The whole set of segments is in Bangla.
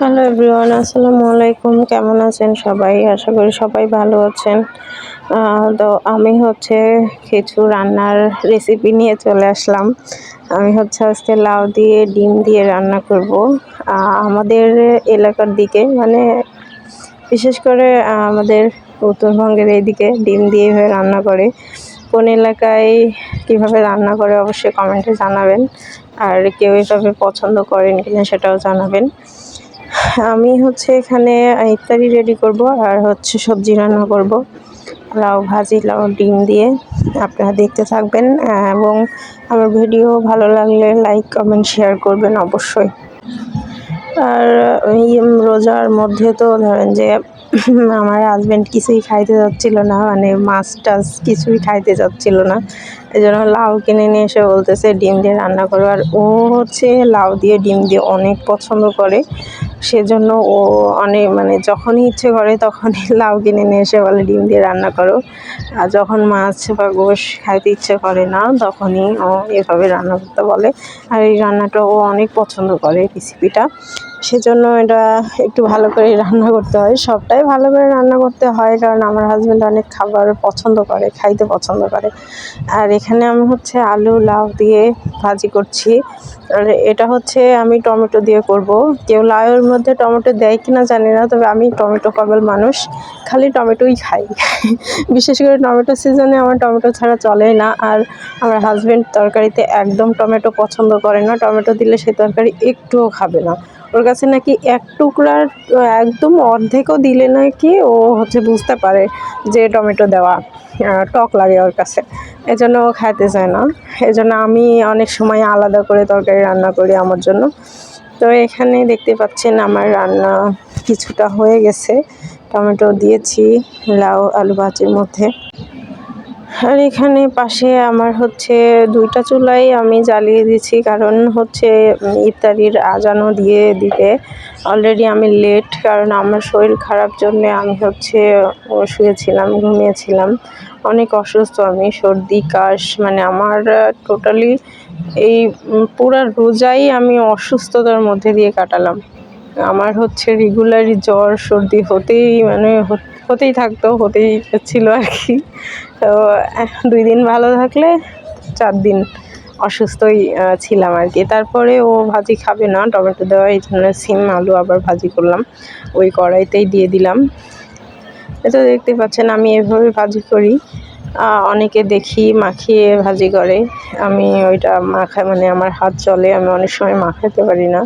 হ্যালো এভরিওয়ান, আসসালামু আলাইকুম। কেমন আছেন সবাই? আশা করি সবাই ভালো আছেন। তো আমি হচ্ছে কিছু রান্নার রেসিপি নিয়ে চলে আসলাম। আমি হচ্ছে আজকে লাউ দিয়ে, ডিম দিয়ে রান্না করব। আমাদের এলাকার দিকে মানে বিশেষ করে আমাদের উত্তরবঙ্গের এইদিকে ডিম দিয়ে এভাবে রান্না করে। কোন এলাকায় কীভাবে রান্না করে অবশ্যই কমেন্টে জানাবেন। আর কেউ এভাবে পছন্দ করেন কিনা সেটাও জানাবেন। আমি হচ্ছে এখানে ইফতারি রেডি করব আর হচ্ছে সবজি রান্না করব। লাউ ভাজি, লাউ ডিম দিয়ে আপনারা দেখতে থাকবেন, এবং আমার ভিডিও ভালো লাগলে লাইক কমেন্ট শেয়ার করবেন অবশ্যই। আর রোজার মধ্যে তো ধরেন যে আমার হাজব্যান্ড কিছুই খাইতে যাচ্ছিল না মানে মাছ টাছ কিছুই খাইতে যাচ্ছিল না এই জন্য লাউ কিনে নিয়ে এসে বলতেছে, ডিম দিয়ে রান্না করো। আর ও হচ্ছে লাউ দিয়ে, ডিম দিয়ে অনেক পছন্দ করে। সেজন্য ও অনেক মানে যখনই ইচ্ছে করে তখনই লাউ কিনে নিয়ে এসে বলে, ডিম দিয়ে রান্না করো। আর যখন মাছ বা গোশ খাইতে ইচ্ছে করে না, তখনই ও এভাবে রান্না করতে বলে। আর এই রান্নাটা ও অনেক পছন্দ করে রেসিপিটা সেজন্য এটা একটু ভালো করে রান্না করতে হয়। সবটাই ভালো করে রান্না করতে হয় কারণ আমার হাজব্যান্ড অনেক খাবার পছন্দ করে, খাইতে পছন্দ করে। আর এখানে আমি হচ্ছে আলু, লাউ দিয়ে ভাজি করছি। আর এটা হচ্ছে আমি টমেটো দিয়ে করব। কেউ লাউয়ের মধ্যে টমেটো দেয় কিনা জানি না, তবে আমি টমেটো পাগল মানুষ। খালি টমেটোই খাই। বিশেষ করে টমেটো সিজনে আমার টমেটো ছাড়া চলেই না। আর আমার হাজব্যান্ড তরকারিতে একদম টমেটো পছন্দ করে না। টমেটো দিলে সে তরকারি একটুও খাবে না। ওর কাছে নাকি এক টুকরার একদম অর্ধেকও দিলে নাকি ও হচ্ছে বুঝতে পারে যে টমেটো দেওয়া টক লাগে ওর কাছে। এজন্য ও খাইতে চায় না। এজন্য আমি অনেক সময় আলাদা করে তরকারি রান্না করি আমার জন্য। তো এখানে দেখতে পাচ্ছেন আমার রান্না কিছুটা হয়ে গেছে। টমেটো দিয়েছি, লাউ, আলু ভাজির মধ্যে। আর এখানে পাশে আমার হচ্ছে দুইটা চুলাই আমি জ্বালিয়ে দিচ্ছি কারণ হচ্ছে ইফতারির আজানও দিয়ে দিতে অলরেডি আমি লেট কারণ আমার শরীর খারাপ জন্য আমি হচ্ছে শুয়েছিলাম, ঘুমিয়েছিলাম। অনেক অসুস্থ আমি, সর্দি, কাশ মানে আমার টোটালি এই পুরা রোজাই আমি অসুস্থতার মধ্যে দিয়ে কাটালাম। আমার হচ্ছে রেগুলারই জ্বর, সর্দি হতেই মানে হতেই থাকতো, হতেই ছিল আর কি। তো দুই দিন ভালো থাকলে চার দিন অসুস্থই ছিলাম আর কি। তারপরে ও ভাজি খাবে না, টমেটো দেওয়া, এই জন্য সিম, আলু আবার ভাজি করলাম। ওই কড়াইতেই দিয়ে দিলাম। এটা দেখতে পাচ্ছেন, আমি এভাবে ভাজি করি। অনেকে দেখি মাখিয়ে ভাজি করে। আমি ওইটা মাখা মানে আমার হাত চলে, আমি অনেক সময় মাখাতে পারি না।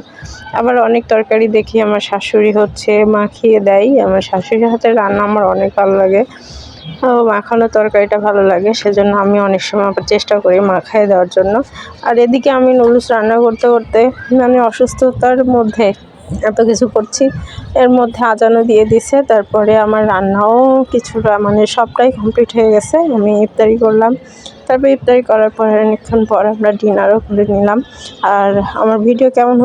আবার অনেক তরকারি দেখি, আমার শাশুড়ি হচ্ছে মাখিয়ে দেয়। আমার শাশুড়ির হাতে রান্না আমার অনেক ভালো লাগে। মাখানো তরকারিটা ভালো লাগে, সেজন্য আমি অনেক সময় চেষ্টা করি মাখায় দেওয়ার জন্য। আর এদিকে আমি নুডলস রান্না করতে করতে মানে অসুস্থতার মধ্যে এত কিছু করছি। এর মধ্যে আজানও দিয়ে দিছে, তারপরে আমার রান্নাও কিছুটা মানে সবটাই কমপ্লিট হয়ে গেছে, আমি ইফতারি করলাম। তারপর ইফতারি করার পরে, অনেকক্ষণ পর আমরা ডিনারও করে নিলাম। আর আমার ভিডিও কেমন